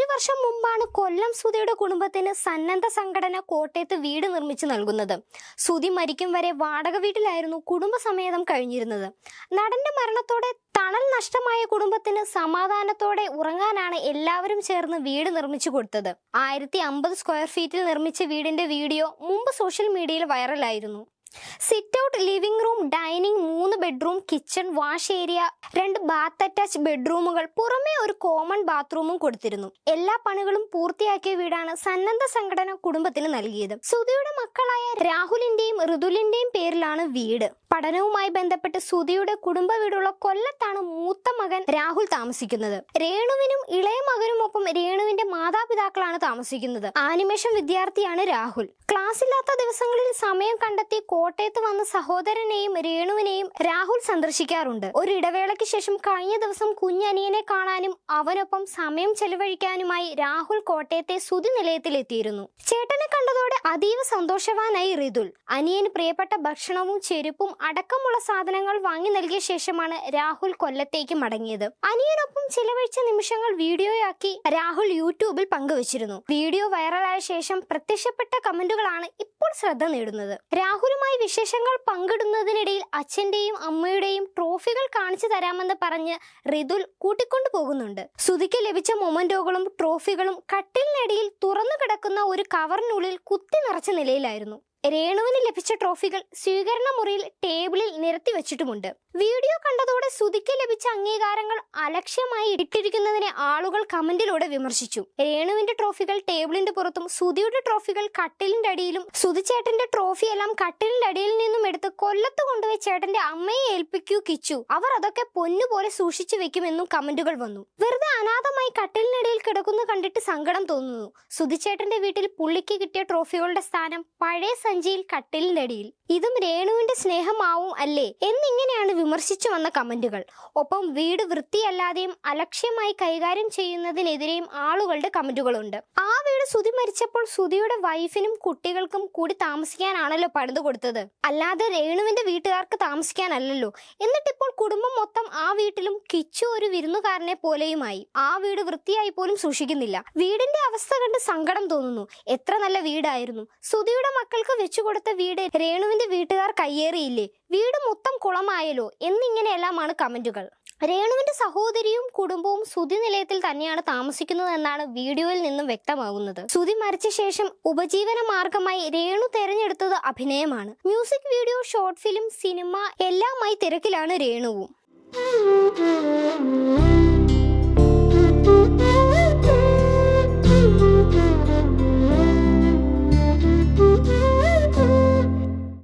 ഒരു വർഷം മുമ്പാണ് കൊല്ലം സുധയുടെ കുടുംബത്തിന് സന്നദ്ധ സംഘടന കോട്ടയത്ത് വീട് നിർമ്മിച്ചു നൽകുന്നത്. സുധി മരിക്കും വരെ വാടക വീട്ടിലായിരുന്നു കുടുംബസമേതം കഴിഞ്ഞിരുന്നത്. നടന്റെ മരണത്തോടെ തണൽ നഷ്ടമായ കുടുംബത്തിന് സമാധാനത്തോടെ ഉറങ്ങാനാണ് എല്ലാവരും ചേർന്ന് വീട് നിർമ്മിച്ചു കൊടുത്തത്. ആയിരത്തി അമ്പത് സ്ക്വയർ ഫീറ്റിൽ നിർമ്മിച്ച വീടിന്റെ വീഡിയോ മുമ്പ് സോഷ്യൽ മീഡിയയിൽ വൈറലായിരുന്നു. Sit out living room dining bedroom kitchen wash area രണ്ട് ബാത്ത് അറ്റാച്ച് ബെഡ്റൂമുകൾ പുറമെ ഒരു കോമൺ ബാത്റൂമും കൊടുത്തിരുന്നു. എല്ലാ പണികളും പൂർത്തിയാക്കിയ വീടാണ് സന്നദ്ധ സംഘടന കുടുംബത്തിന് നൽകിയത്. സുധിയുടെ മക്കളായ രാഹുലിന്റെയും ഋതുലിന്റെയും പേരിലാണ് വീട്. പഠനവുമായി ബന്ധപ്പെട്ട് സുധിയുടെ കുടുംബ വീടുള്ള കൊല്ലത്താണ് മൂത്ത മകൻ രാഹുൽ താമസിക്കുന്നത്. രേണുവിനും ഇളയ മകനുമൊപ്പം രേണുവിന്റെ മാതാപിതാക്കളാണ് താമസിക്കുന്നത്. ആനിമേഷൻ വിദ്യാർത്ഥിയാണ് രാഹുൽ. ക്ലാസ് ഇല്ലാത്ത ദിവസങ്ങളിൽ സമയം കണ്ടെത്തി കോട്ടയത്ത് വന്ന സഹോദരനെയും രേണുവിനെയും രാഹുൽ സന്ദർശിക്കാറുണ്ട്. ഒരു ഇടവേളയ്ക്ക് ശേഷം കഴിഞ്ഞ ദിവസം കുഞ്ഞനിയനെ കാണാനും അവനൊപ്പം സമയം ചെലവഴിക്കാനുമായി രാഹുൽ കോട്ടയത്തെ സുധി നിലയത്തിലെത്തിയിരുന്നു. ചേട്ടനെ കണ്ടതോടെ അതീവ സന്തോഷവാനായി റിതുൽ. അനിയന് പ്രിയപ്പെട്ട ഭക്ഷണവും ചെരുപ്പും അടക്കമുള്ള സാധനങ്ങൾ വാങ്ങി നൽകിയ ശേഷമാണ് രാഹുൽ കൊല്ലത്തേക്ക് മടങ്ങിയത്. അനിയനൊപ്പം ചിലവഴിച്ച നിമിഷങ്ങൾ വീഡിയോയാക്കി രാഹുൽ യൂട്യൂബിൽ പങ്കുവച്ചിരുന്നു. വീഡിയോ വൈറലായ ശേഷം പ്രത്യക്ഷപ്പെട്ട കമന്റുകളാണ് ഇപ്പോൾ ശ്രദ്ധ നേടുന്നത്. രാഹുലുമായി വിശേഷങ്ങൾ പങ്കിടുന്നതിനിടയിൽ അച്ഛന്റെയും അമ്മയുടെയും ട്രോഫികൾ കാണിച്ചു തരാമെന്ന് പറഞ്ഞ് റിതുൽ കൂട്ടിക്കൊണ്ടു പോകുന്നുണ്ട്. സുതിക്ക് ലഭിച്ച മൊമന്റോകളും ട്രോഫികളും കട്ടിലിനടിയിൽ തുറന്നു കിടക്കുന്ന ഒരു കവറിനുള്ളിൽ കുത്തി നിറച്ച നിലയിലായിരുന്നു. രേണുവിന് ലഭിച്ച ട്രോഫികൾ സ്വീകരണ മുറിയിൽ ടേബിളിൽ നിരത്തി വെച്ചിട്ടുമുണ്ട്. വീഡിയോ കണ്ടതോടെ സുധിക്ക് ലഭിച്ച അംഗീകാരങ്ങൾ അലക്ഷ്യമായി ഇട്ടിരിക്കുന്നതിനെ ആളുകൾ കമന്റിലൂടെ വിമർശിച്ചു. രേണുവിന്റെ ട്രോഫികൾ ടേബിളിന്റെ പുറത്തും സുധിയുടെ ട്രോഫികൾ കട്ടിലിന്റെ അടിയിലും സുധിച്ചേട്ടന്റെ ട്രോഫി എല്ലാം കട്ടിലിന്റെ അടിയിൽ നിന്നും എടുത്ത് കൊല്ലത്ത് കൊണ്ടുപോയി ചേട്ടന്റെ അമ്മയെ ഏൽപ്പിക്കൂ കിച്ചു. അവർ അതൊക്കെ പൊന്നുപോലെ സൂക്ഷിച്ചു വെക്കുമെന്നും കമന്റുകൾ വന്നു. വെറുതെ അനാഥമായി കട്ടിലിനടിയിൽ കിടക്കുന്നു കണ്ടിട്ട് സങ്കടം തോന്നുന്നു. സുധിച്ചേട്ടന്റെ വീട്ടിൽ പുള്ളിക്ക് കിട്ടിയ ട്രോഫികളുടെ സ്ഥാനം പഴയ സഞ്ചിയിൽ കട്ടിലിനടിയിൽ. ഇതും രേണുവിന്റെ സ്നേഹമാവും അല്ലേ? എന്നിങ്ങനെയാണ് വിമർശിച്ചു വന്ന കമന്റുകൾ. ഒപ്പം വീട് വൃത്തിയല്ലാതെയും അലക്ഷ്യമായി കൈകാര്യം ചെയ്യുന്നതിനെതിരെയും ആളുകളുടെ കമന്റുകളുണ്ട്. ആ വീട് സുതി മരിച്ചപ്പോൾ സുതിയുടെ വൈഫിനും കുട്ടികൾക്കും കൂടി താമസിക്കാനാണല്ലോ പണിത് കൊടുത്തത്. അല്ലാതെ രേണുവിന്റെ വീട്ടുകാർക്ക് താമസിക്കാനല്ലല്ലോ. എന്നിട്ടിപ്പോൾ കുടുംബം മൊത്തം ആ വീട്ടിലും കിച്ചു ഒരു വിരുന്നുകാരനെ പോലെയുമായി. ആ വീട് വൃത്തിയായി പോലും സൂക്ഷിക്കുന്നില്ല. വീടിന്റെ അവസ്ഥ കണ്ട് സങ്കടം തോന്നുന്നു. എത്ര നല്ല വീടായിരുന്നു. സുധിയുടെ മക്കൾക്ക് വെച്ചുകൊടുത്ത വീട് രേണുവിന്റെ വീട്ടുകാർ കയ്യേറിയില്ലേ? വീട് മൊത്തം കുളമായല്ലോ എന്നിങ്ങനെയെല്ലാമാണ് കമന്റുകൾ. രേണുവിന്റെ സഹോദരിയും കുടുംബവും സുധി നിലയത്തിൽ തന്നെയാണ് താമസിക്കുന്നത് എന്നാണ് വീഡിയോയിൽ നിന്നും വ്യക്തമാകുന്നത്. സുധി മരിച്ച ശേഷം ഉപജീവന മാർഗമായി രേണു തെരഞ്ഞെടുത്തത് അഭിനയമാണ്. Music video short film cinema എല്ലാമായി തിരക്കിലാണ് രേണുവും. Müzik